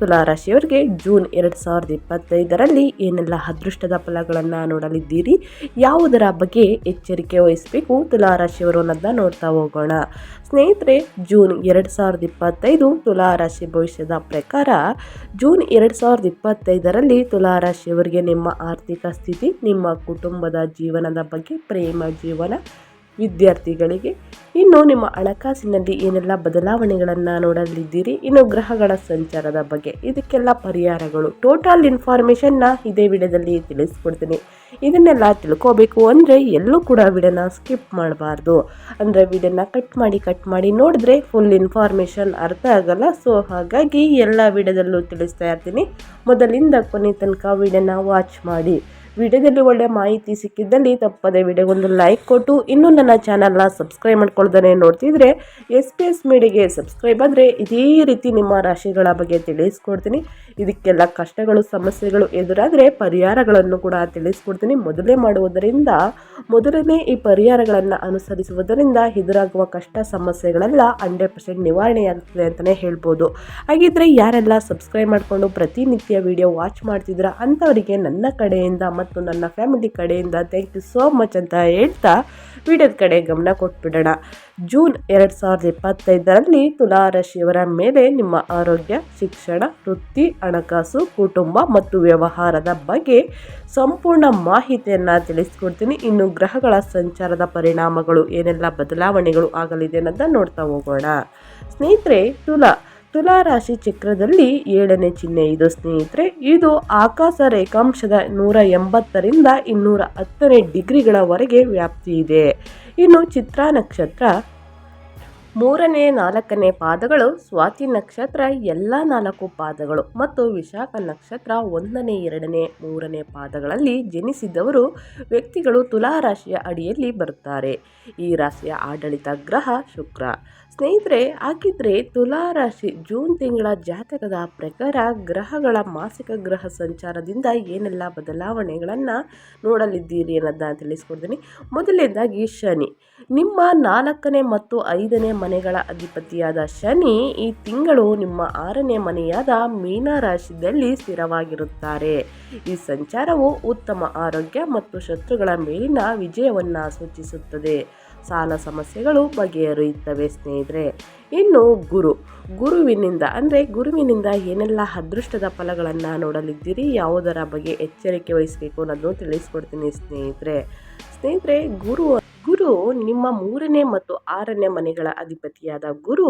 ತುಲಾ ರಾಶಿಯವರಿಗೆ ಜೂನ್ ಎರಡು ಸಾವಿರದ ಇಪ್ಪತ್ತೈದರಲ್ಲಿ ಏನೆಲ್ಲ ಅದೃಷ್ಟದ ಫಲಗಳನ್ನು ನೋಡಲಿದ್ದೀರಿ, ಯಾವುದರ ಬಗ್ಗೆ ಎಚ್ಚರಿಕೆ ವಹಿಸಬೇಕು ತುಲಾ ರಾಶಿಯವರು ಅನ್ನೋದನ್ನ ನೋಡ್ತಾ ಹೋಗೋಣ. ಸ್ನೇಹಿತರೆ, ಜೂನ್ ಎರಡು ಸಾವಿರದ ಇಪ್ಪತ್ತೈದು ತುಲಾ ರಾಶಿ ಭವಿಷ್ಯದ ಪ್ರಕಾರ ಜೂನ್ ಎರಡು ಸಾವಿರದ ಇಪ್ಪತ್ತೈದರಲ್ಲಿ ತುಲಾ ರಾಶಿಯವರಿಗೆ ನಿಮ್ಮ ಆರ್ಥಿಕ ಸ್ಥಿತಿ, ನಿಮ್ಮ ಕುಟುಂಬದ ಜೀವನದ ಬಗ್ಗೆ ಪ್ರೇಮ, ಜೀವನ ವಿದ್ಯಾರ್ಥಿಗಳಿಗೆ. ಇನ್ನು ನಿಮ್ಮ ಹಣಕಾಸಿನಲ್ಲಿ ಏನೆಲ್ಲ ಬದಲಾವಣೆಗಳನ್ನು ನೋಡಲಿದ್ದೀರಿ? ಇನ್ನು ಗ್ರಹಗಳ ಸಂಚಾರದ ಬಗ್ಗೆ. ಇದಕ್ಕೆಲ್ಲ ಪರಿಹಾರಗಳು. ಟೋಟಲ್ ಇನ್ಫಾರ್ಮೇಷನ್ನ ಇದೇ ವಿಡಿಯೋದಲ್ಲಿ ತಿಳಿಸ್ಕೊಡ್ತೀನಿ. ಇದನ್ನೆಲ್ಲ ತಿಳ್ಕೋಬೇಕು ಅಂದರೆ ಎಲ್ಲೂ ಕೂಡ ವಿಡಿಯೋನ ಸ್ಕಿಪ್ ಮಾಡಬಾರ್ದು. ಅಂದರೆ ವಿಡಿಯೋನ ಕಟ್ ಮಾಡಿ ಕಟ್ ಮಾಡಿ ನೋಡಿದ್ರೆ ಫುಲ್ ಇನ್ಫಾರ್ಮೇಷನ್ ಅರ್ಥ ಆಗಲ್ಲ. ಸೊ ಹಾಗಾಗಿ ಎಲ್ಲ ವಿಡಿಯೋದಲ್ಲೂ ತಿಳಿಸ್ತಾ ಇರ್ತೀನಿ. ಮೊದಲಿಂದ ಕೊನೆ ತನಕ ವಿಡಿಯೋನ ವಾಚ್ ಮಾಡಿ. ವಿಡಿಯೋದಲ್ಲಿ ಒಳ್ಳೆ ಮಾಹಿತಿ ಸಿಕ್ಕಿದ್ದಲ್ಲಿ ತಪ್ಪದೆ ವಿಡಿಯೋಗೊಂದು ಲೈಕ್ ಕೊಟ್ಟು, ಇನ್ನೂ ನನ್ನ ಚಾನಲ್ನ ಸಬ್ಸ್ಕ್ರೈಬ್ ಮಾಡ್ಕೊಳ್ದೇ ನೋಡ್ತಿದ್ರೆ ಎಸ್ ಪಿ ಎಸ್ ಮೀಡಿಯಾಗೆ ಸಬ್ಸ್ಕ್ರೈಬ್ ಆದರೆ ಇದೇ ರೀತಿ ನಿಮ್ಮ ರಾಶಿಗಳ ಬಗ್ಗೆ ತಿಳಿಸ್ಕೊಡ್ತೀನಿ. ಇದಕ್ಕೆಲ್ಲ ಕಷ್ಟಗಳು, ಸಮಸ್ಯೆಗಳು ಎದುರಾದರೆ ಪರಿಹಾರಗಳನ್ನು ಕೂಡ ತಿಳಿಸ್ಕೊಡ್ತೀನಿ. ಮೊದಲೇ ಮಾಡುವುದರಿಂದ, ಮೊದಲನೇ ಈ ಪರಿಹಾರಗಳನ್ನು ಅನುಸರಿಸುವುದರಿಂದ ಎದುರಾಗುವ ಕಷ್ಟ, ಸಮಸ್ಯೆಗಳೆಲ್ಲ ಹಂಡ್ರೆಡ್ ಪರ್ಸೆಂಟ್ ನಿವಾರಣೆಯಾಗ್ತದೆ ಅಂತಲೇ ಹೇಳ್ಬೋದು. ಹಾಗಿದ್ರೆ ಯಾರೆಲ್ಲ ಸಬ್ಸ್ಕ್ರೈಬ್ ಮಾಡಿಕೊಂಡು ಪ್ರತಿನಿತ್ಯ ವಿಡಿಯೋ ವಾಚ್ ಮಾಡ್ತಿದ್ರ ಅಂಥವರಿಗೆ ನನ್ನ ಕಡೆಯಿಂದ ಮತ್ತು ನನ್ನ ಫ್ಯಾಮಿಲಿ ಕಡೆಯಿಂದ ಥ್ಯಾಂಕ್ ಯು ಸೋ ಮಚ್ ಅಂತ ಹೇಳ್ತಾ ವಿಡಿಯೋದ ಕಡೆ ಗಮನ ಕೊಟ್ಬಿಡೋಣ. ಜೂನ್ ಎರಡು ಸಾವಿರದ ಇಪ್ಪತ್ತೈದರಲ್ಲಿ ತುಲಾ ರಾಶಿಯವರ ಮೇಲೆ ನಿಮ್ಮ ಆರೋಗ್ಯ, ಶಿಕ್ಷಣ, ವೃತ್ತಿ, ಹಣಕಾಸು, ಕುಟುಂಬ ಮತ್ತು ವ್ಯವಹಾರದ ಬಗ್ಗೆ ಸಂಪೂರ್ಣ ಮಾಹಿತಿಯನ್ನು ತಿಳಿಸ್ಕೊಡ್ತೀನಿ. ಇನ್ನು ಗ್ರಹಗಳ ಸಂಚಾರದ ಪರಿಣಾಮಗಳು, ಏನೆಲ್ಲ ಬದಲಾವಣೆಗಳು ಆಗಲಿದೆ ಅನ್ನೋದನ್ನು ನೋಡ್ತಾ ಹೋಗೋಣ. ಸ್ನೇಹಿತರೆ, ತುಲಾ ತುಲಾ ರಾಶಿ ಚಕ್ರದಲ್ಲಿ ಏಳನೇ ಚಿಹ್ನೆ ಇದು, ಸ್ನೇಹಿತರೆ. ಇದು ಆಕಾಶ ರೇಖಾಂಶದ ನೂರ ಎಂಬತ್ತರಿಂದ ಇನ್ನೂರ ಹತ್ತನೇ ಡಿಗ್ರಿಗಳವರೆಗೆ ವ್ಯಾಪ್ತಿ ಇದೆ. ಇನ್ನು ಚಿತ್ರ ನಕ್ಷತ್ರ, ಮೂರನೇ ನಾಲ್ಕನೇ ಪಾದಗಳು, ಸ್ವಾತಿ ನಕ್ಷತ್ರ, ಎಲ್ಲ ನಾಲ್ಕು ಪಾದಗಳು ಮತ್ತು ವಿಶಾಖ ನಕ್ಷತ್ರ, ಒಂದನೇ, ಎರಡನೇ, ಮೂರನೇ ಪಾದಗಳಲ್ಲಿ ಜನಿಸಿದವರು ವ್ಯಕ್ತಿಗಳು ತುಲಾ ರಾಶಿಯ ಅಡಿಯಲ್ಲಿ ಬರುತ್ತಾರೆ. ಈ ರಾಶಿಯ ಆಡಳಿತ ಗ್ರಹ ಶುಕ್ರ. ಸ್ನೇಹಿತರೆ, ಹಾಗಿದ್ರೆ ತುಲಾ ರಾಶಿ ಜೂನ್ ತಿಂಗಳ ಜಾತಕದ ಪ್ರಕಾರ ಗ್ರಹಗಳ ಮಾಸಿಕ ಗ್ರಹ ಸಂಚಾರದಿಂದ ಏನೆಲ್ಲ ಬದಲಾವಣೆಗಳನ್ನು ನೋಡಲಿದ್ದೀರಿ ಅನ್ನೋದನ್ನ ತಿಳಿಸ್ಕೊಡ್ತೀನಿ. ಮೊದಲನೇದಾಗಿ ಶನಿ. ನಿಮ್ಮ ನಾಲ್ಕನೇ ಮತ್ತು ಐದನೇ ಮನೆಗಳ ಅಧಿಪತಿಯಾದ ಶನಿ ಈ ತಿಂಗಳು ನಿಮ್ಮ ಆರನೇ ಮನೆಯಾದ ಮೀನ ರಾಶಿಯಲ್ಲಿ ಸ್ಥಿರವಾಗಿರುತ್ತಾರೆ. ಈ ಸಂಚಾರವು ಉತ್ತಮ ಆರೋಗ್ಯ ಮತ್ತು ಶತ್ರುಗಳ ಮೇಲಿನ ವಿಜಯವನ್ನು ಸೂಚಿಸುತ್ತದೆ. ಸಾಲ ಸಮಸ್ಯೆಗಳು ಬಗೆಹರಿಯುತ್ತವೆ ಸ್ನೇಹಿತರೆ. ಇನ್ನು ಗುರು. ಗುರುವಿನಿಂದ, ಅಂದರೆ ಗುರುವಿನಿಂದ ಏನೆಲ್ಲ ಅದೃಷ್ಟದ ಫಲಗಳನ್ನು ನೋಡಲಿದ್ದೀರಿ, ಯಾವುದರ ಬಗ್ಗೆ ಎಚ್ಚರಿಕೆ ವಹಿಸಬೇಕು ಅನ್ನೋದನ್ನು ತಿಳಿಸ್ಕೊಡ್ತೀನಿ ಸ್ನೇಹಿತರೆ. ಸ್ನೇಹಿತರೆ, ಗುರು ಗುರು ನಿಮ್ಮ ಮೂರನೇ ಮತ್ತು ಆರನೇ ಮನೆಗಳ ಅಧಿಪತಿಯಾದ ಗುರು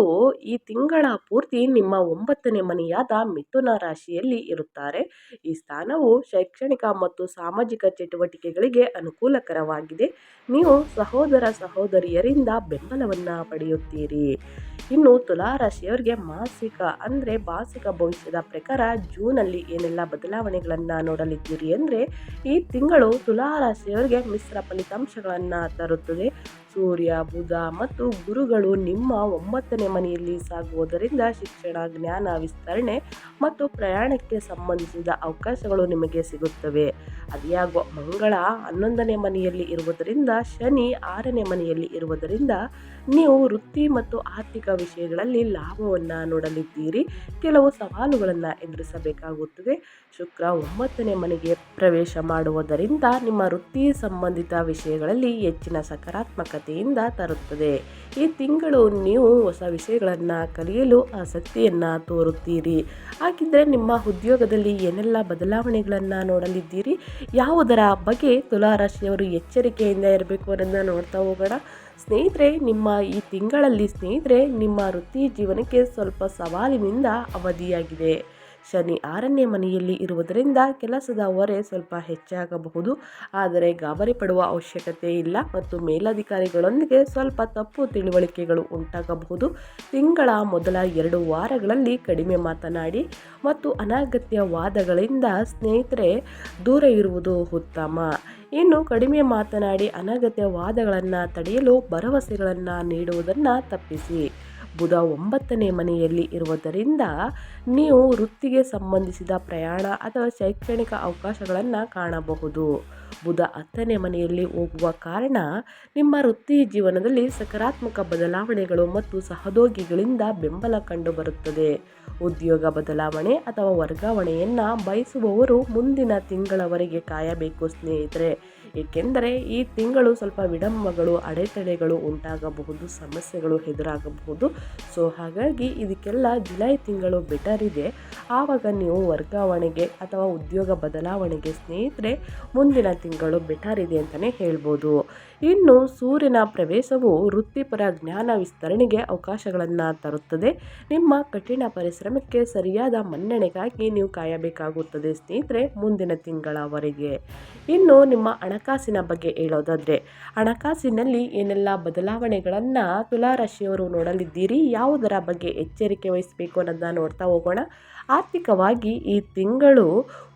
ಈ ತಿಂಗಳ ಪೂರ್ತಿ ನಿಮ್ಮ ಒಂಬತ್ತನೇ ಮನೆಯಾದ ಮಿಥುನ ರಾಶಿಯಲ್ಲಿ ಇರುತ್ತಾರೆ. ಈ ಸ್ಥಾನವು ಶೈಕ್ಷಣಿಕ ಮತ್ತು ಸಾಮಾಜಿಕ ಚಟುವಟಿಕೆಗಳಿಗೆ ಅನುಕೂಲಕರವಾಗಿದೆ. ನೀವು ಸಹೋದರ ಸಹೋದರಿಯರಿಂದ ಬೆಂಬಲವನ್ನು ಪಡೆಯುತ್ತೀರಿ. ಇನ್ನು ತುಲಾರಾಶಿಯವರಿಗೆ ಮಾಸಿಕ ಅಂದರೆ ಮಾಸಿಕ ಭವಿಷ್ಯದ ಪ್ರಕಾರ ಜೂನಲ್ಲಿ ಏನೆಲ್ಲ ಬದಲಾವಣೆಗಳನ್ನು ನೋಡಲಿದ್ದೀರಿ ಅಂದರೆ ಈ ತಿಂಗಳು ತುಲಾರಾಶಿಯವರಿಗೆ ಮಿಶ್ರ ಫಲಿತಾಂಶಗಳನ್ನು ತರುತ್ತದೆ ಆಗ್ತದೆ ಸೂರ್ಯ, ಬುಧ ಮತ್ತು ಗುರುಗಳು ನಿಮ್ಮ ಒಂಬತ್ತನೇ ಮನೆಯಲ್ಲಿ ಸಾಗುವುದರಿಂದ ಶಿಕ್ಷಣ, ಜ್ಞಾನ, ವಿಸ್ತರಣೆ ಮತ್ತು ಪ್ರಯಾಣಕ್ಕೆ ಸಂಬಂಧಿಸಿದ ಅವಕಾಶಗಳು ನಿಮಗೆ ಸಿಗುತ್ತವೆ. ಅದಿಯಾಗೋ ಮಂಗಳ ಹನ್ನೊಂದನೇ ಮನೆಯಲ್ಲಿ ಇರುವುದರಿಂದ, ಶನಿ ಆರನೇ ಮನೆಯಲ್ಲಿ ಇರುವುದರಿಂದ ನೀವು ವೃತ್ತಿ ಮತ್ತು ಆರ್ಥಿಕ ವಿಷಯಗಳಲ್ಲಿ ಲಾಭವನ್ನು ನೋಡಲಿದ್ದೀರಿ. ಕೆಲವು ಸವಾಲುಗಳನ್ನು ಎದುರಿಸಬೇಕಾಗುತ್ತದೆ. ಶುಕ್ರ ಒಂಬತ್ತನೇ ಮನೆಗೆ ಪ್ರವೇಶ ಮಾಡುವುದರಿಂದ ನಿಮ್ಮ ವೃತ್ತಿ ಸಂಬಂಧಿತ ವಿಷಯಗಳಲ್ಲಿ ಹೆಚ್ಚಿನ ಸಕಾರಾತ್ಮಕತೆಯಿಂದ ತರುತ್ತದೆ. ಈ ತಿಂಗಳು ನೀವು ಹೊಸ ವಿಷಯಗಳನ್ನು ಕಲಿಯಲು ಆಸಕ್ತಿಯನ್ನು ತೋರುತ್ತೀರಿ. ಹಾಗಿದ್ದರೆ ನಿಮ್ಮ ಉದ್ಯೋಗದಲ್ಲಿ ಏನೆಲ್ಲ ಬದಲಾವಣೆಗಳನ್ನು ನೋಡಲಿದ್ದೀರಿ? ಯಾವುದರ ಬಗ್ಗೆ ತುಲಾರಾಶಿಯವರು ಎಚ್ಚರಿಕೆಯಿಂದ ಇರಬೇಕು ಅನ್ನೋದನ್ನ ನೋಡ್ತಾ ಹೋಗೋಣ. ಸ್ನೇಹಿತರೆ, ನಿಮ್ಮ ಈ ತಿಂಗಳಲ್ಲಿ ಸ್ನೇಹಿತರೆ, ನಿಮ್ಮ ವೃತ್ತಿ ಜೀವನಕ್ಕೆ ಸ್ವಲ್ಪ ಸವಾಲಿನಿಂದ ಅವಧಿಯಾಗಿದೆ. ಶನಿ ಆರನೇ ಮನೆಯಲ್ಲಿ ಇರುವುದರಿಂದ ಕೆಲಸದ ಹೊರೆ ಸ್ವಲ್ಪ ಹೆಚ್ಚಾಗಬಹುದು. ಆದರೆ ಗಾಬರಿ ಪಡುವ ಅವಶ್ಯಕತೆ ಇಲ್ಲ ಮತ್ತು ಮೇಲಧಿಕಾರಿಗಳೊಂದಿಗೆ ಸ್ವಲ್ಪ ತಪ್ಪು ತಿಳುವಳಿಕೆಗಳು ಉಂಟಾಗಬಹುದು. ತಿಂಗಳ ಮೊದಲ ಎರಡು ವಾರಗಳಲ್ಲಿ ಕಡಿಮೆ ಮಾತನಾಡಿ ಮತ್ತು ಅನಗತ್ಯ ವಾದಗಳಿಂದ ಸ್ನೇಹಿತರೆ, ದೂರ ಇರುವುದು ಉತ್ತಮ. ಇನ್ನು ಕಡಿಮೆ ಮಾತನಾಡಿ ಅನಗತ್ಯ ವಾದಗಳನ್ನು ತಡೆಯಲು ಭರವಸೆಗಳನ್ನು ನೀಡುವುದನ್ನು ತಪ್ಪಿಸಿ. ಬುಧ ಒಂಬತ್ತನೇ ಮನೆಯಲ್ಲಿ ಇರುವುದರಿಂದ ನೀವು ವೃತ್ತಿಗೆ ಸಂಬಂಧಿಸಿದ ಪ್ರಯಾಣ ಅಥವಾ ಶೈಕ್ಷಣಿಕ ಅವಕಾಶಗಳನ್ನು ಕಾಣಬಹುದು. ಬುಧ ಹತ್ತನೇ ಮನೆಯಲ್ಲಿ ಹೋಗುವ ಕಾರಣ ನಿಮ್ಮ ವೃತ್ತಿ ಜೀವನದಲ್ಲಿ ಸಕಾರಾತ್ಮಕ ಬದಲಾವಣೆಗಳು ಮತ್ತು ಸಹೋದ್ಯೋಗಿಗಳಿಂದ ಬೆಂಬಲ ಕಂಡುಬರುತ್ತದೆ. ಉದ್ಯೋಗ ಬದಲಾವಣೆ ಅಥವಾ ವರ್ಗಾವಣೆಯನ್ನು ಬಯಸುವವರು ಮುಂದಿನ ತಿಂಗಳವರೆಗೆ ಕಾಯಬೇಕು ಸ್ನೇಹಿತರೆ. ಏಕೆಂದರೆ ಈ ತಿಂಗಳು ಸ್ವಲ್ಪ ವಿಡಂಬಗಳು, ಅಡೆತಡೆಗಳು ಉಂಟಾಗಬಹುದು, ಸಮಸ್ಯೆಗಳು ಎದುರಾಗಬಹುದು. ಸೊ ಹಾಗಾಗಿ ಇದಕ್ಕೆಲ್ಲ ಜುಲೈ ತಿಂಗಳು ಬೆಟರ್ ಇದೆ. ಆವಾಗ ನೀವು ವರ್ಗಾವಣೆಗೆ ಅಥವಾ ಉದ್ಯೋಗ ಬದಲಾವಣೆಗೆ ಸ್ನೇಹಿತರೆ, ಮುಂದಿನ ತಿಂಗಳು ಬೆಟರ್ ಇದೆ ಅಂತಲೇ ಹೇಳ್ಬೋದು. ಇನ್ನು ಸೂರ್ಯನ ಪ್ರವೇಶವು ವೃತ್ತಿಪರ ಜ್ಞಾನ ವಿಸ್ತರಣೆಗೆ ಅವಕಾಶಗಳನ್ನು ತರುತ್ತದೆ. ನಿಮ್ಮ ಕಠಿಣ ಪರಿಶ್ರಮಕ್ಕೆ ಸರಿಯಾದ ಮನ್ನಣೆಗಾಗಿ ನೀವು ಕಾಯಬೇಕಾಗುತ್ತದೆ ಸ್ನೇಹಿತರೆ, ಮುಂದಿನ ತಿಂಗಳವರೆಗೆ. ಇನ್ನು ನಿಮ್ಮ ಹಣಕಾಸಿನ ಬಗ್ಗೆ ಹೇಳೋದಾದರೆ, ಹಣಕಾಸಿನಲ್ಲಿ ಏನೆಲ್ಲ ಬದಲಾವಣೆಗಳನ್ನು ತುಲಾರಾಶಿಯವರು ನೋಡಲಿದ್ದೀರಿ? ಯಾವುದರ ಬಗ್ಗೆ ಎಚ್ಚರಿಕೆ ವಹಿಸಬೇಕು ಅನ್ನೋದನ್ನ ನೋಡ್ತಾ ಹೋಗೋಣ. ಆರ್ಥಿಕವಾಗಿ ಈ ತಿಂಗಳು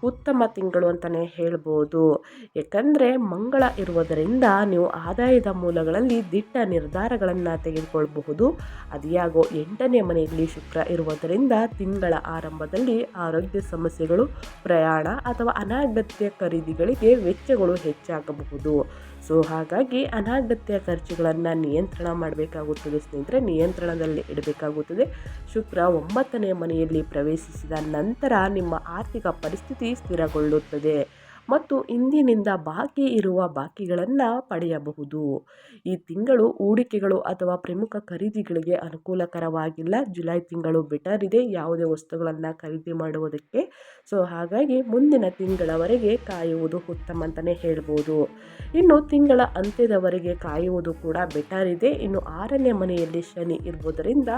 ಉತ್ತಮ ತಿಂಗಳು ಅಂತಲೇ ಹೇಳ್ಬೋದು. ಯಾಕಂದರೆ ಮಂಗಳ ಇರುವುದರಿಂದ ನೀವು ಆದಾಯದ ಮೂಲಗಳಲ್ಲಿ ದಿಟ್ಟ ನಿರ್ಧಾರಗಳನ್ನು ತೆಗೆದುಕೊಳ್ಳಬಹುದು ಅದಿಯಾಗೋ ಎಂಟನೇ ಮನೆಯಲ್ಲಿ ಶುಕ್ರ ಇರುವುದರಿಂದ ತಿಂಗಳ ಆರಂಭದಲ್ಲಿ ಆರೋಗ್ಯ ಸಮಸ್ಯೆಗಳು, ಪ್ರಯಾಣ ಅಥವಾ ಅನಾಗತ್ಯ ಖರೀದಿಗಳಿಗೆ ವೆಚ್ಚಗಳು ಹೆಚ್ಚಾಗಬಹುದು. ಸೊ, ಹಾಗಾಗಿ ಅನಾಗತ್ಯ ಖರ್ಚುಗಳನ್ನು ನಿಯಂತ್ರಣ ಮಾಡಬೇಕಾಗುತ್ತದೆ ಸ್ನೇಹಿತರೆ. ನಿಯಂತ್ರಣದಲ್ಲಿ ಇಡಬೇಕಾಗುತ್ತದೆ. ಶುಕ್ರ ಒಂಬತ್ತನೇ ಮನೆಯಲ್ಲಿ ಪ್ರವೇಶಿಸಿದ ನಂತರ ನಿಮ್ಮ ಆರ್ಥಿಕ ಪರಿಸ್ಥಿತಿ ಸ್ಥಿರಗೊಳ್ಳುತ್ತದೆ. ಮತ್ತು ಇಂದಿನಿಂದ ಬಾಕಿ ಇರುವ ಬಾಕಿಗಳನ್ನು ಪಡೆಯಬಹುದು. ಈ ತಿಂಗಳು ಹೂಡಿಕೆಗಳು ಅಥವಾ ಪ್ರಮುಖ ಖರೀದಿಗಳಿಗೆ ಅನುಕೂಲಕರವಾಗಿಲ್ಲ. ಜುಲೈ ತಿಂಗಳು ಬೆಟರ್ ಇದೆ. ಯಾವುದೇ ವಸ್ತುಗಳನ್ನು ಖರೀದಿ ಮಾಡುವುದಕ್ಕೆ. ಸೊ, ಹಾಗಾಗಿ ಮುಂದಿನ ತಿಂಗಳವರೆಗೆ ಕಾಯುವುದು ಉತ್ತಮ ಅಂತಲೇ ಹೇಳ್ಬೋದು. ಇನ್ನು ತಿಂಗಳ ಅಂತ್ಯದವರೆಗೆ ಕಾಯುವುದು ಕೂಡ ಬೆಟರ್ ಇದೆ. ಇನ್ನು ಆರನೇ ಮನೆಯಲ್ಲಿ ಶನಿ ಇರುವುದರಿಂದ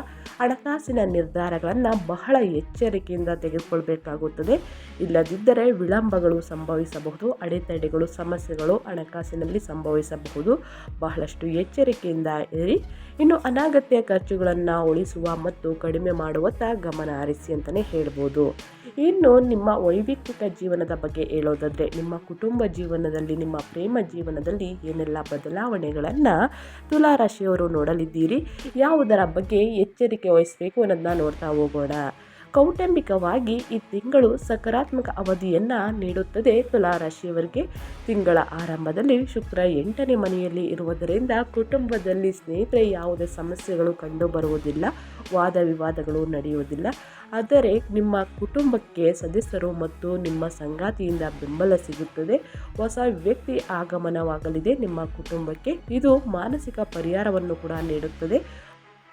ಹಣಕಾಸಿನ ನಿರ್ಧಾರಗಳನ್ನು ಬಹಳ ಎಚ್ಚರಿಕೆಯಿಂದ ತೆಗೆದುಕೊಳ್ಬೇಕಾಗುತ್ತದೆ. ಇಲ್ಲದಿದ್ದರೆ ವಿಳಂಬಗಳು ಸಂಭವಿಸಬಹುದು. ಅಡೆತಡೆಗಳು, ಸಮಸ್ಯೆಗಳು ಹಣಕಾಸಿನಲ್ಲಿ ಸಂಭವಿಸಬಹುದು. ಬಹಳಷ್ಟು ಎಚ್ಚರಿಕೆಯಿಂದ ಇರಿ. ಇನ್ನು ಅನಾಗತ್ಯ ಖರ್ಚುಗಳನ್ನು ಉಳಿಸುವ ಮತ್ತು ಕಡಿಮೆ ಮಾಡುವತ್ತ ಗಮನ ಹರಿಸಿ ಅಂತಲೇ ಹೇಳ್ಬೋದು. ಇನ್ನು ನಿಮ್ಮ ವೈಯಕ್ತಿಕ ಜೀವನದ ಬಗ್ಗೆ ಹೇಳೋದಾದರೆ, ನಿಮ್ಮ ಕುಟುಂಬ ಜೀವನದಲ್ಲಿ, ನಿಮ್ಮ ಪ್ರೇಮ ಜೀವನದಲ್ಲಿ ಏನೆಲ್ಲ ಬದಲಾವಣೆಗಳನ್ನು ತುಲಾರಾಶಿಯವರು ನೋಡಲಿದ್ದೀರಿ? ಯಾವುದರ ಬಗ್ಗೆ ಎಚ್ಚರಿಕೆ ವಹಿಸಬೇಕು ಅನ್ನೋದನ್ನ ನೋಡ್ತಾ ಹೋಗೋಣ. ಕೌಟುಂಬಿಕವಾಗಿ ಈ ತಿಂಗಳು ಸಕಾರಾತ್ಮಕ ಅವಧಿಯನ್ನು ನೀಡುತ್ತದೆ ತುಲಾರಾಶಿಯವರಿಗೆ. ತಿಂಗಳ ಆರಂಭದಲ್ಲಿ ಶುಕ್ರ ಎಂಟನೇ ಮನೆಯಲ್ಲಿ ಇರುವುದರಿಂದ ಕುಟುಂಬದಲ್ಲಿ ಸ್ನೇಹಿತರೆ ಯಾವುದೇ ಸಮಸ್ಯೆಗಳು ಕಂಡುಬರುವುದಿಲ್ಲ, ವಾದ ವಿವಾದಗಳು ನಡೆಯುವುದಿಲ್ಲ. ಆದರೆ ನಿಮ್ಮ ಕುಟುಂಬಕ್ಕೆ ಸದಸ್ಯರು ಮತ್ತು ನಿಮ್ಮ ಸಂಗಾತಿಯಿಂದ ಬೆಂಬಲ ಸಿಗುತ್ತದೆ. ಹೊಸ ವ್ಯಕ್ತಿ ಆಗಮನವಾಗಲಿದೆ ನಿಮ್ಮ ಕುಟುಂಬಕ್ಕೆ. ಇದು ಮಾನಸಿಕ ಪರಿಹಾರವನ್ನು ಕೂಡ ನೀಡುತ್ತದೆ.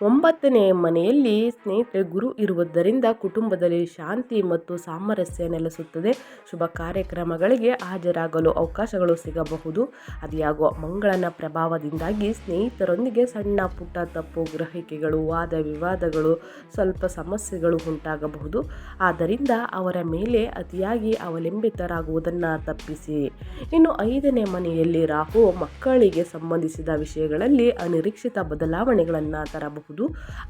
ಒಂಬತ್ತನೇ ಮನೆಯಲ್ಲಿ ಸ್ನೇಹಿತರೆ, ಗುರು ಇರುವುದರಿಂದ ಕುಟುಂಬದಲ್ಲಿ ಶಾಂತಿ ಮತ್ತು ಸಾಮರಸ್ಯ ನೆಲೆಸುತ್ತದೆ. ಶುಭ ಕಾರ್ಯಕ್ರಮಗಳಿಗೆ ಹಾಜರಾಗಲು ಅವಕಾಶಗಳು ಸಿಗಬಹುದು. ಅದ್ಯಾಗೋ ಮಂಗಳನ ಪ್ರಭಾವದಿಂದಾಗಿ ಸ್ನೇಹಿತರೊಂದಿಗೆ ಸಣ್ಣ ಪುಟ್ಟ ತಪ್ಪು ಗ್ರಹಿಕೆಗಳು, ವಾದ ವಿವಾದಗಳು, ಸ್ವಲ್ಪ ಸಮಸ್ಯೆಗಳು ಉಂಟಾಗಬಹುದು. ಆದ್ದರಿಂದ ಅವರ ಮೇಲೆ ಅತಿಯಾಗಿ ಅವಲಂಬಿತರಾಗುವುದನ್ನು ತಪ್ಪಿಸಿ. ಇನ್ನು ಐದನೇ ಮನೆಯಲ್ಲಿ ರಾಹು ಮಕ್ಕಳಿಗೆ ಸಂಬಂಧಿಸಿದ ವಿಷಯಗಳಲ್ಲಿ ಅನಿರೀಕ್ಷಿತ ಬದಲಾವಣೆಗಳನ್ನು ತರಬಹುದು.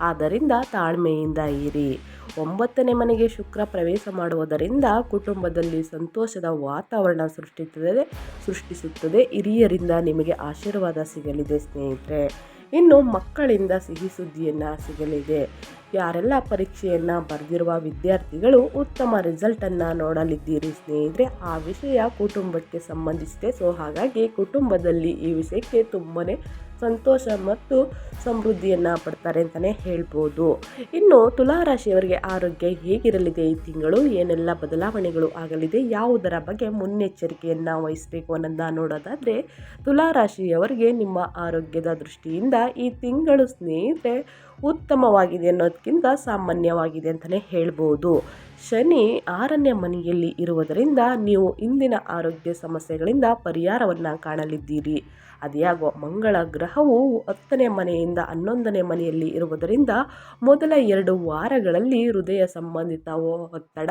ಆದ್ದರಿಂದ ತಾಳ್ಮೆಯಿಂದ ಇರಿ. ಒಂಬತ್ತನೇ ಮನೆಗೆ ಶುಕ್ರ ಪ್ರವೇಶ ಮಾಡುವುದರಿಂದ ಕುಟುಂಬದಲ್ಲಿ ಸಂತೋಷದ ವಾತಾವರಣ ಸೃಷ್ಟಿಸುತ್ತದೆ ಸೃಷ್ಟಿಸುತ್ತದೆ. ಹಿರಿಯರಿಂದ ನಿಮಗೆ ಆಶೀರ್ವಾದ ಸಿಗಲಿದೆ ಸ್ನೇಹಿತರೆ. ಇನ್ನು ಮಕ್ಕಳಿಂದ ಸಿಹಿ ಸುದ್ದಿಯನ್ನು ಸಿಗಲಿದೆ. ಯಾರೆಲ್ಲ ಪರೀಕ್ಷೆಯನ್ನು ಬರೆದಿರುವ ವಿದ್ಯಾರ್ಥಿಗಳು ಉತ್ತಮ ರಿಸಲ್ಟನ್ನು ನೋಡಲಿದ್ದೀರಿ ಸ್ನೇಹಿತರೆ. ಆ ವಿಷಯ ಕುಟುಂಬಕ್ಕೆ ಸಂಬಂಧಿಸಿದೆ. ಸೊ ಹಾಗಾಗಿ ಕುಟುಂಬದಲ್ಲಿ ಈ ವಿಷಯಕ್ಕೆ ತುಂಬನೇ ಸಂತೋಷ ಮತ್ತು ಸಮೃದ್ಧಿಯನ್ನು ಪಡ್ತಾರೆ ಅಂತಲೇ ಹೇಳ್ಬೋದು. ಇನ್ನು ತುಲಾರಾಶಿಯವರಿಗೆ ಆರೋಗ್ಯ ಹೇಗಿರಲಿದೆ ಈ ತಿಂಗಳು? ಏನೆಲ್ಲ ಬದಲಾವಣೆಗಳು ಆಗಲಿದೆ? ಯಾವುದರ ಬಗ್ಗೆ ಮುನ್ನೆಚ್ಚರಿಕೆಯನ್ನು ವಹಿಸಬೇಕು ಅನ್ನೋದನ್ನ ನೋಡೋದಾದರೆ ತುಲಾರಾಶಿಯವರಿಗೆ ನಿಮ್ಮ ಆರೋಗ್ಯದ ದೃಷ್ಟಿಯಿಂದ ಈ ತಿಂಗಳು ಸ್ನೇಹಿತರೆ ಉತ್ತಮವಾಗಿದೆ ಅನ್ನೋದಕ್ಕಿಂತ ಸಾಮಾನ್ಯವಾಗಿದೆ ಅಂತಲೇ ಹೇಳ್ಬೋದು. ಶನಿ ಆರನೇ ಮನೆಯಲ್ಲಿ ಇರುವುದರಿಂದ ನೀವು ಇಂದಿನ ಆರೋಗ್ಯ ಸಮಸ್ಯೆಗಳಿಂದ ಪರಿಹಾರವನ್ನು ಕಾಣಲಿದ್ದೀರಿ. ಅದ್ಯಾಗೋ ಮಂಗಳ ಗ್ರಹವು ಹತ್ತನೇ ಮನೆಯಿಂದ ಹನ್ನೊಂದನೇ ಮನೆಯಲ್ಲಿ ಇರುವುದರಿಂದ ಮೊದಲ ಎರಡು ವಾರಗಳಲ್ಲಿ ಹೃದಯ ಸಂಬಂಧಿತ ಒತ್ತಡ,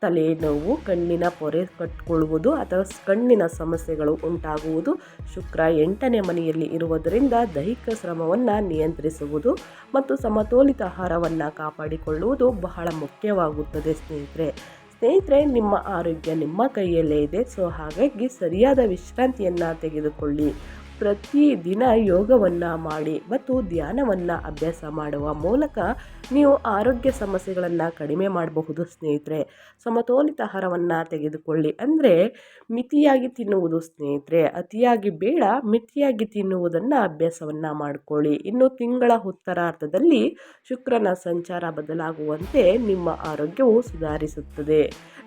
ತಲೆನೋವು, ಕಣ್ಣಿನ ಪೊರೆ ಕಟ್ಕೊಳ್ಳುವುದು ಅಥವಾ ಕಣ್ಣಿನ ಸಮಸ್ಯೆಗಳು ಉಂಟಾಗುವುದು ಶುಕ್ರ ಎಂಟನೇ ಮನೆಯಲ್ಲಿ ಇರುವುದರಿಂದ ದೈಹಿಕ ಶ್ರಮವನ್ನು ನಿಯಂತ್ರಿಸುವುದು ಮತ್ತು ಸಮತೋಲಿತ ಆಹಾರವನ್ನು ಕಾಪಾಡಿಕೊಳ್ಳುವುದು ಬಹಳ ಮುಖ್ಯವಾಗುತ್ತದೆ ಸ್ನೇಹಿತರೆ. ಸ್ನೇಹಿತರೆ, ನಿಮ್ಮ ಆರೋಗ್ಯ ನಿಮ್ಮ ಕೈಯಲ್ಲೇ ಇದೆ. ಸೊ, ಹಾಗಾಗಿ ಸರಿಯಾದ ವಿಶ್ರಾಂತಿಯನ್ನು ತೆಗೆದುಕೊಳ್ಳಿ. ಪ್ರತಿದಿನ ಯೋಗವನ್ನು ಮಾಡಿ ಮತ್ತು ಧ್ಯಾನವನ್ನು ಅಭ್ಯಾಸ ಮಾಡುವ ಮೂಲಕ ನೀವು ಆರೋಗ್ಯ ಸಮಸ್ಯೆಗಳನ್ನು ಕಡಿಮೆ ಮಾಡಬಹುದು ಸ್ನೇಹಿತರೆ. ಸಮತೋಲಿತ ಆಹಾರವನ್ನು ತೆಗೆದುಕೊಳ್ಳಿ ಅಂದರೆ ಮಿತಿಯಾಗಿ ತಿನ್ನುವುದು ಸ್ನೇಹಿತರೆ. ಅತಿಯಾಗಿ ಬೇಡ, ಮಿತಿಯಾಗಿ ತಿನ್ನುವುದನ್ನು ಅಭ್ಯಾಸವನ್ನು ಮಾಡಿಕೊಳ್ಳಿ. ಇನ್ನು ತಿಂಗಳ ಉತ್ತರಾರ್ಧದಲ್ಲಿ ಶುಕ್ರನ ಸಂಚಾರ ಬದಲಾಗುವಂತೆ ನಿಮ್ಮ ಆರೋಗ್ಯವು ಸುಧಾರಿಸುತ್ತದೆ.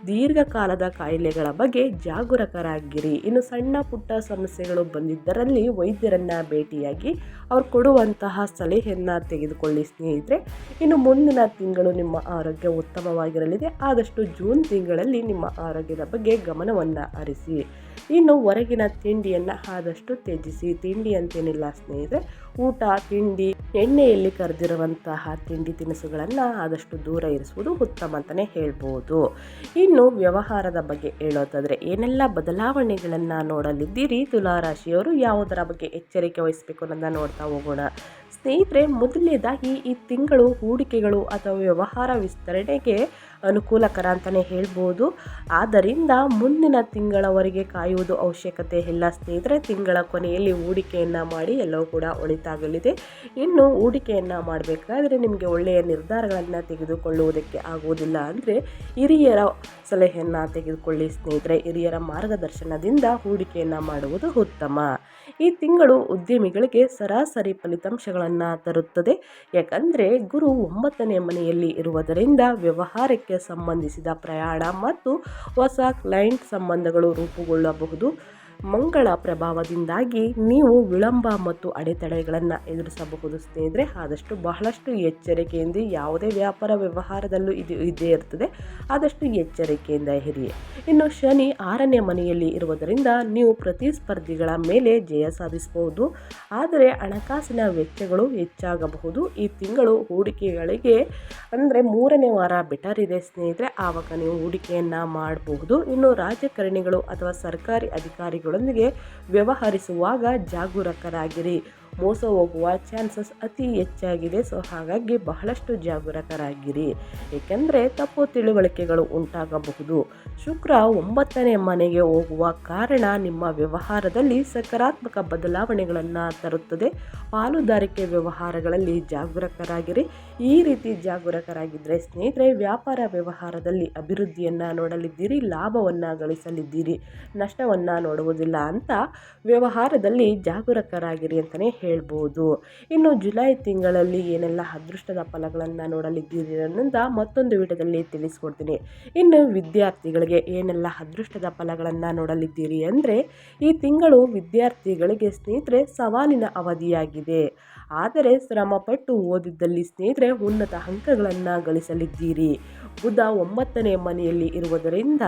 ದೀರ್ಘಕಾಲದ ಕಾಯಿಲೆಗಳ ಬಗ್ಗೆ ಜಾಗರೂಕರಾಗಿರಿ. ಇನ್ನು ಸಣ್ಣ ಪುಟ್ಟ ಸಮಸ್ಯೆಗಳು ಬಂದಿದ್ದರಲ್ಲಿ ವೈದ್ಯರನ್ನ ಭೇಟಿಯಾಗಿ ಅವ್ರು ಕೊಡುವಂತಹ ಸಲಹೆಯನ್ನು ತೆಗೆದುಕೊಳ್ಳಿ ಸ್ನೇಹಿತರೆ. ಇನ್ನು ಮುಂದಿನ ತಿಂಗಳು ನಿಮ್ಮ ಆರೋಗ್ಯ ಉತ್ತಮವಾಗಿರಲಿದೆ. ಆದಷ್ಟು ಜೂನ್ ತಿಂಗಳಲ್ಲಿ ನಿಮ್ಮ ಆರೋಗ್ಯದ ಬಗ್ಗೆ ಗಮನವನ್ನು ಹರಿಸಿ. ಇನ್ನು ಹೊರಗಿನ ತಿಂಡಿಯನ್ನು ಆದಷ್ಟು ತ್ಯಜಿಸಿ. ತಿಂಡಿ ಅಂತೇನಿಲ್ಲ ಸ್ನೇಹಿತರೆ, ಊಟ, ತಿಂಡಿ, ಎಣ್ಣೆಯಲ್ಲಿ ಕರೆದಿರುವಂತಹ ತಿಂಡಿ ತಿನಿಸುಗಳನ್ನು ಆದಷ್ಟು ದೂರ ಇರಿಸುವುದು ಉತ್ತಮ ಅಂತಲೇ ಹೇಳ್ಬೋದು. ಇನ್ನು ವ್ಯವಹಾರದ ಬಗ್ಗೆ ಹೇಳೋದಾದರೆ, ಏನೆಲ್ಲ ಬದಲಾವಣೆಗಳನ್ನು ನೋಡಲಿದ್ದೀರಿ? ತುಲಾರಾಶಿಯವರು ಯಾವುದರ ಬಗ್ಗೆ ಎಚ್ಚರಿಕೆ ವಹಿಸಬೇಕು ಅನ್ನೋದನ್ನು ನೋಡ್ತಾ ಹೋಗೋಣ. ಸ್ನೇಹಿತರೆ ಮೊದಲನೇದಾಗಿ ಈ ತಿಂಗಳು ಹೂಡಿಕೆಗಳು ಅಥವಾ ವ್ಯವಹಾರ ವಿಸ್ತರಣೆಗೆ ಅನುಕೂಲಕರ ಅಂತಲೇ ಹೇಳ್ಬೋದು. ಆದ್ದರಿಂದ ಮುಂದಿನ ತಿಂಗಳವರೆಗೆ ಕಾಯುವುದು ಅವಶ್ಯಕತೆ. ಇಲ್ಲ ಸ್ನೇಹಿತರೆ, ತಿಂಗಳ ಕೊನೆಯಲ್ಲಿ ಹೂಡಿಕೆಯನ್ನು ಮಾಡಿ ಎಲ್ಲವೂ ಕೂಡ ಒಳಿತಾಗಲಿದೆ. ಇನ್ನು ಹೂಡಿಕೆಯನ್ನು ಮಾಡಬೇಕಾದ್ರೆ ನಿಮಗೆ ಒಳ್ಳೆಯ ನಿರ್ಧಾರಗಳನ್ನು ತೆಗೆದುಕೊಳ್ಳುವುದಕ್ಕೆ ಆಗುವುದಿಲ್ಲ ಅಂದರೆ ಹಿರಿಯರ ಸಲಹೆಯನ್ನು ತೆಗೆದುಕೊಳ್ಳಿ ಸ್ನೇಹಿತರೆ. ಹಿರಿಯರ ಮಾರ್ಗದರ್ಶನದಿಂದ ಹೂಡಿಕೆಯನ್ನು ಮಾಡುವುದು ಉತ್ತಮ. ಈ ತಿಂಗಳು ಉದ್ಯಮಿಗಳಿಗೆ ಸರಾಸರಿ ಫಲಿತಾಂಶಗಳನ್ನು ತರುತ್ತದೆ. ಯಾಕಂದರೆ ಗುರು ಒಂಬತ್ತನೇ ಮನೆಯಲ್ಲಿ ಇರುವುದರಿಂದ ವ್ಯವಹಾರಕ್ಕೆ ಸಂಬಂಧಿಸಿದ ಪ್ರಯಾಣ ಮತ್ತು ಹೊಸ ಕ್ಲೈಂಟ್ ಸಂಬಂಧಗಳು ರೂಪುಗೊಳ್ಳಬಹುದು. ಮಂಗಳ ಪ್ರಭಾವದಿಂದಾಗಿ ನೀವು ವಿಳಂಬ ಮತ್ತು ಅಡೆತಡೆಗಳನ್ನು ಎದುರಿಸಬಹುದು ಸ್ನೇಹಿತರೆ. ಆದಷ್ಟು ಬಹಳಷ್ಟು ಎಚ್ಚರಿಕೆಯಿಂದ ಯಾವುದೇ ವ್ಯಾಪಾರ ವ್ಯವಹಾರದಲ್ಲೂ ಇದು ಇದ್ದೇ ಇರ್ತದೆ. ಆದಷ್ಟು ಎಚ್ಚರಿಕೆಯಿಂದ ಇರಿ. ಇನ್ನು ಶನಿ ಆರನೇ ಮನೆಯಲ್ಲಿ ಇರುವುದರಿಂದ ನೀವು ಪ್ರತಿಸ್ಪರ್ಧಿಗಳ ಮೇಲೆ ಜಯ ಸಾಧಿಸಬಹುದು. ಆದರೆ ಹಣಕಾಸಿನ ವೆಚ್ಚಗಳು ಹೆಚ್ಚಾಗಬಹುದು. ಈ ತಿಂಗಳು ಹೂಡಿಕೆಗಳಿಗೆ ಅಂದರೆ ಮೂರನೇ ವಾರ ಬೆಟರ್ ಇದೆ ಸ್ನೇಹಿತರೆ. ಆವಾಗ ನೀವು ಹೂಡಿಕೆಯನ್ನು ಮಾಡಬಹುದು. ಇನ್ನು ರಾಜಕಾರಣಿಗಳು ಅಥವಾ ಸರ್ಕಾರಿ ಅಧಿಕಾರಿಗಳೊಂದಿಗೆ ವ್ಯವಹರಿಸುವಾಗ ಜಾಗರೂಕರಾಗಿರಿ. ಮೋಸ ಹೋಗುವ ಚಾನ್ಸಸ್ ಅತಿ ಹೆಚ್ಚಾಗಿದೆ. ಸೊ ಹಾಗಾಗಿ ಬಹಳಷ್ಟು ಜಾಗೃತರಾಗಿರಿ. ಏಕೆಂದರೆ ತಪ್ಪು ತಿಳುವಳಿಕೆಗಳು ಉಂಟಾಗಬಹುದು. ಶುಕ್ರ ಒಂಬತ್ತನೇ ಮನೆಗೆ ಹೋಗುವ ಕಾರಣ ನಿಮ್ಮ ವ್ಯವಹಾರದಲ್ಲಿ ಸಕಾರಾತ್ಮಕ ಬದಲಾವಣೆಗಳನ್ನು ತರುತ್ತದೆ. ಪಾಲುದಾರಿಕೆ ವ್ಯವಹಾರಗಳಲ್ಲಿ ಜಾಗರೂಕರಾಗಿರಿ ಈ ರೀತಿ ಜಾಗರೂಕರಾಗಿದ್ದರೆ ಸ್ನೇಹಿತರೆ, ವ್ಯಾಪಾರ ವ್ಯವಹಾರದಲ್ಲಿ ಅಭಿವೃದ್ಧಿಯನ್ನು ನೋಡಲಿದ್ದೀರಿ, ಲಾಭವನ್ನು ಗಳಿಸಲಿದ್ದೀರಿ, ನಷ್ಟವನ್ನು ನೋಡುವುದಿಲ್ಲ ಅಂತ ವ್ಯವಹಾರದಲ್ಲಿ ಜಾಗರೂಕರಾಗಿರಿ ಅಂತಲೇ ಹೇಳ್ಬೋದು. ಇನ್ನು ಜುಲೈ ತಿಂಗಳಲ್ಲಿ ಏನೆಲ್ಲ ಅದೃಷ್ಟದ ಫಲಗಳನ್ನು ನೋಡಲಿದ್ದೀರಿ ಅನ್ನೋದ ಮತ್ತೊಂದು ವಿಡಿಯೋದಲ್ಲಿ ತಿಳಿಸ್ಕೊಡ್ತೀನಿ. ಇನ್ನು ವಿದ್ಯಾರ್ಥಿಗಳಿಗೆ ಏನೆಲ್ಲ ಅದೃಷ್ಟದ ಫಲಗಳನ್ನು ನೋಡಲಿದ್ದೀರಿ ಅಂದರೆ, ಈ ತಿಂಗಳು ವಿದ್ಯಾರ್ಥಿಗಳಿಗೆ ಸ್ನೇಹಿತರೆ ಸವಾಲಿನ ಅವಧಿಯಾಗಿದೆ. ಆದರೆ, ಶ್ರಮಪಟ್ಟು ಓದಿದ್ದಲ್ಲಿ ಸ್ನೇಹಿತರೆ ಉನ್ನತ ಅಂಕಗಳನ್ನು ಗಳಿಸಲಿದ್ದೀರಿ. ಬುಧ ಒಂಬತ್ತನೇ ಮನೆಯಲ್ಲಿ ಇರುವುದರಿಂದ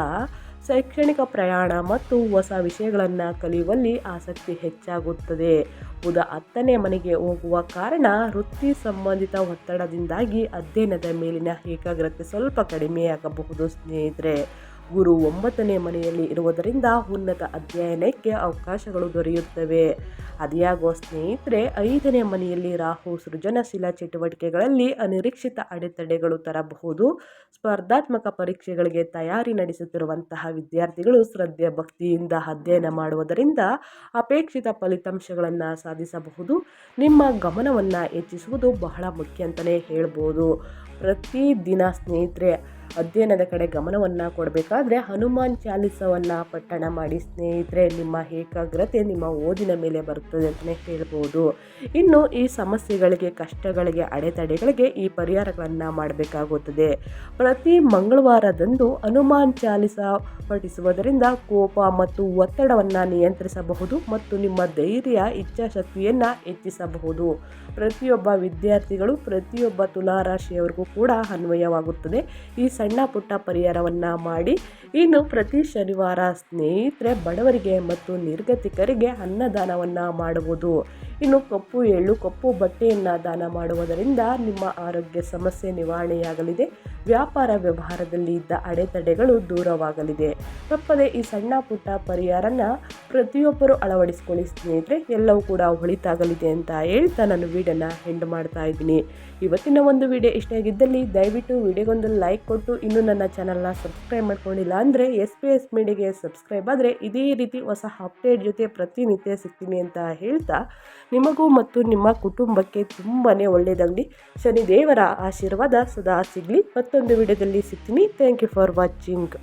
ಶೈಕ್ಷಣಿಕ ಪ್ರಯಾಣ ಮತ್ತು ಹೊಸ ವಿಷಯಗಳನ್ನು ಕಲಿಯುವಲ್ಲಿ ಆಸಕ್ತಿ ಹೆಚ್ಚಾಗುತ್ತದೆ. ಉದಾ ಹತ್ತನೇ ಮನೆಗೆ ಹೋಗುವ ಕಾರಣ ವೃತ್ತಿ ಸಂಬಂಧಿತ ಒತ್ತಡದಿಂದಾಗಿ ಅಧ್ಯಯನದ ಮೇಲಿನ ಏಕಾಗ್ರತೆ ಸ್ವಲ್ಪ ಕಡಿಮೆಯಾಗಬಹುದು ಸ್ನೇಹಿತರೆ. ಗುರು ಒಂಬತ್ತನೇ ಮನೆಯಲ್ಲಿ ಇರುವುದರಿಂದ ಉನ್ನತ ಅಧ್ಯಯನಕ್ಕೆ ಅವಕಾಶಗಳು ದೊರೆಯುತ್ತವೆ. ಅದ್ಯಾಗೋ ಸ್ನೇಹಿತರೆ, ಐದನೇ ಮನೆಯಲ್ಲಿ ರಾಹು ಸೃಜನಶೀಲ ಚಟುವಟಿಕೆಗಳಲ್ಲಿ ಅನಿರೀಕ್ಷಿತ ಅಡೆತಡೆಗಳು ತರಬಹುದು. ಸ್ಪರ್ಧಾತ್ಮಕ ಪರೀಕ್ಷೆಗಳಿಗೆ ತಯಾರಿ ನಡೆಸುತ್ತಿರುವಂತಹ ವಿದ್ಯಾರ್ಥಿಗಳು ಶ್ರದ್ಧೆ, ಭಕ್ತಿಯಿಂದ ಅಧ್ಯಯನ ಮಾಡುವುದರಿಂದ ಅಪೇಕ್ಷಿತ ಫಲಿತಾಂಶಗಳನ್ನು ಸಾಧಿಸಬಹುದು. ನಿಮ್ಮ ಗಮನವನ್ನು ಹೆಚ್ಚಿಸುವುದು ಬಹಳ ಮುಖ್ಯ ಅಂತಲೇ ಹೇಳ್ಬೋದು. ಪ್ರತಿದಿನ ಸ್ನೇಹಿತರೆ, ಅಧ್ಯಯನದ ಕಡೆ ಗಮನವನ್ನು ಕೊಡಬೇಕಾದ್ರೆ ಹನುಮಾನ್ ಚಾಲಿಸವನ್ನು ಪಠಣ ಮಾಡಿ ಸ್ನೇಹಿತರೆ, ನಿಮ್ಮ ಏಕಾಗ್ರತೆ ನಿಮ್ಮ ಓದಿನ ಮೇಲೆ ಬರುತ್ತದೆ ಅಂತಲೇ ಹೇಳ್ಬೋದು. ಇನ್ನು ಈ ಸಮಸ್ಯೆಗಳಿಗೆ, ಕಷ್ಟಗಳಿಗೆ, ಅಡೆತಡೆಗಳಿಗೆ ಈ ಪರಿಹಾರಗಳನ್ನು ಮಾಡಬೇಕಾಗುತ್ತದೆ. ಪ್ರತಿ ಮಂಗಳವಾರದಂದು ಹನುಮಾನ್ ಚಾಲಿಸ ಪಠಿಸುವುದರಿಂದ ಕೋಪ ಮತ್ತು ಒತ್ತಡವನ್ನು ನಿಯಂತ್ರಿಸಬಹುದು ಮತ್ತು ನಿಮ್ಮ ಧೈರ್ಯ, ಇಚ್ಛಾಶಕ್ತಿಯನ್ನು ಹೆಚ್ಚಿಸಬಹುದು. ಪ್ರತಿಯೊಬ್ಬ ವಿದ್ಯಾರ್ಥಿಗಳು, ಪ್ರತಿಯೊಬ್ಬ ತುಲಾರಾಶಿಯವರಿಗೂ ಕೂಡ ಅನ್ವಯವಾಗುತ್ತದೆ. ಈ ಸಣ್ಣ ಪುಟ್ಟ ಪರಿಹಾರವನ್ನು ಮಾಡಿ ಇನ್ನು ಪ್ರತಿ ಶನಿವಾರ ಸ್ನೇಹಿತರೆ, ಬಡವರಿಗೆ ಮತ್ತು ನಿರ್ಗತಿಕರಿಗೆ ಅನ್ನದಾನವನ್ನು ಮಾಡುವುದು. ಇನ್ನು ಕಪ್ಪು ಎಳ್ಳು, ಕಪ್ಪು ಬಟ್ಟೆಯನ್ನು ದಾನ ಮಾಡುವುದರಿಂದ ನಿಮ್ಮ ಆರೋಗ್ಯ ಸಮಸ್ಯೆ ನಿವಾರಣೆಯಾಗಲಿದೆ. ವ್ಯಾಪಾರ ವ್ಯವಹಾರದಲ್ಲಿ ಇದ್ದ ಅಡೆತಡೆಗಳು ದೂರವಾಗಲಿದೆ. ತಪ್ಪದೆ ಈ ಸಣ್ಣ ಪುಟ್ಟ ಪರಿಹಾರನ ಪ್ರತಿಯೊಬ್ಬರು ಅಳವಡಿಸ್ಕೊಳ್ಳಿ ಸ್ನೇಹಿತರೆ, ಎಲ್ಲವೂ ಕೂಡ ಒಳಿತಾಗಲಿದೆ ಅಂತ ಹೇಳ್ತಾ ನಾನು ವಿಡಿಯೋನ ಎಂಡ್ ಮಾಡ್ತಾ ಇದ್ದೀನಿ. ಇವತ್ತಿನ ಒಂದು ವಿಡಿಯೋ ಇಷ್ಟ ಆಗಿದ್ದಲ್ಲಿ ದಯವಿಟ್ಟು ವಿಡಿಯೋಗೊಂದು ಲೈಕ್ ಕೊಟ್ಟು ಇನ್ನೂ ನನ್ನ ಚಾನಲ್ನ ಸಬ್ಸ್ಕ್ರೈಬ್ ಮಾಡ್ಕೊಂಡಿಲ್ಲ ಅಂದರೆ ಎಸ್ ಪಿ ಎಸ್ ಮೀಡಿಯಾಗೆ ಸಬ್ಸ್ಕ್ರೈಬ್ ಆದರೆ ಇದೇ ರೀತಿ ಹೊಸ ಅಪ್ಡೇಟ್ ಜೊತೆ ಪ್ರತಿನಿತ್ಯ ಸಿಗ್ತೀನಿ ಅಂತ ಹೇಳ್ತಾ ನಿಮಗೂ ಮತ್ತು ನಿಮ್ಮ ಕುಟುಂಬಕ್ಕೆ ತುಂಬಾ ಒಳ್ಳೆಯದಾಗಲಿ. ಶನಿದೇವರ ಆಶೀರ್ವಾದ ಸದಾ ಸಿಗಲಿ. ಮತ್ತೊಂದು ವಿಡಿಯೋದಲ್ಲಿ ಸಿಗ್ತೀನಿ. Thank you for watching